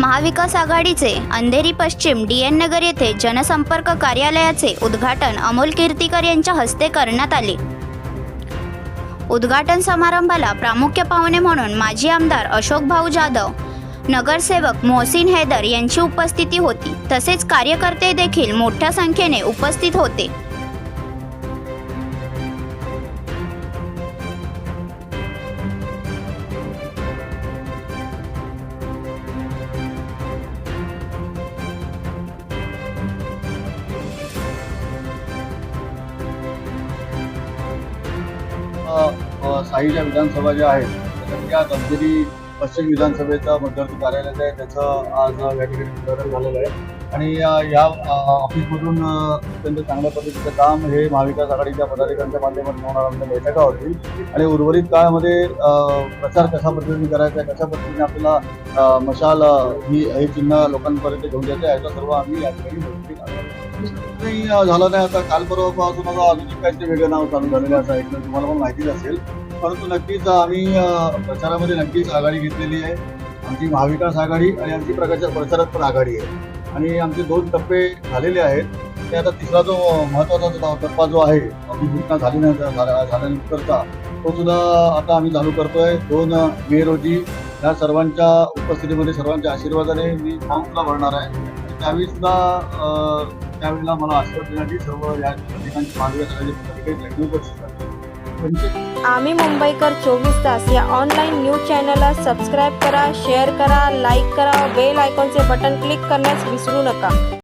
महाविकास आघाडीचे अंधेरी पश्चिम D N नगर येथे जनसंपर्क कार्यालयाचे उद्घाटन अमोल कीर्तीकर यांच्या हस्ते करण्यात आले. उद्घाटन समारंभाला प्रामुख्य पाहुणे म्हणून माजी आमदार अशोक भाऊ जाधव नगरसेवक मोहसिन हैदर यांची उपस्थिती होती. तसेच कार्यकर्ते देखील मोठ्या संख्येने उपस्थित होते. साईच्या विधानसभा ज्या आहेत त्या गंभीरी पश्चिम विधानसभेचं मध्यवर्ती कार्यालय आहे त्याचं आज या ठिकाणी उद्घाटन झालेलं आहे. आणि या ऑफिसमधून अत्यंत चांगल्या पद्धतीचं काम हे महाविकास आघाडीच्या पदाधिकाऱ्यांच्या माध्यमातून होणार आमच्या बैठका होतील आणि उर्वरित काळामध्ये प्रचार कशा पद्धतीने करायचा आहे कशा पद्धतीने आपल्याला मशाल ही हे चिन्ह लोकांपर्यंत घेऊन जायचं आहे याचं सर्व आम्ही या ठिकाणी नाही झालं नाही आता. काल परवापासून आता अजून काहीतरी वेगळं नाव चालू झालेलं असं ऐकलं. तुम्हाला पण माहितीच असेल. परंतु नक्कीच आम्ही प्रचारामध्ये नक्कीच आघाडी घेतलेली आहे. आमची महाविकास आघाडी आणि आमची प्रकारच्या प्रचारात पण आघाडी आहे. आणि आमचे दोन टप्पे झालेले आहेत. ते आता तिसरा जो महत्त्वाचा टप्पा जो आहे अभिघोषणा झाली नाही झाल्यानंतरचा तो सुद्धा आता आम्ही चालू करतोय. दोन मे रोजी या सर्वांच्या उपस्थितीमध्ये सर्वांच्या आशीर्वादाने मी फॉर्म सुद्धा भरणार आहे. त्यावेळी सुद्धा त्यावेळेला मला आशीर्वाद देण्याची सर्व या ठिकाणची महाविकास आघाडीचे पदाधिकारी त्यांनी आम्ही मुंबईकर चोवीस तास या ऑनलाईन न्यूज चॅनलला सबस्क्राईब करा शेअर करा लाईक करा बेल आयकॉनचे बटन क्लिक करण्यास विसरू नका.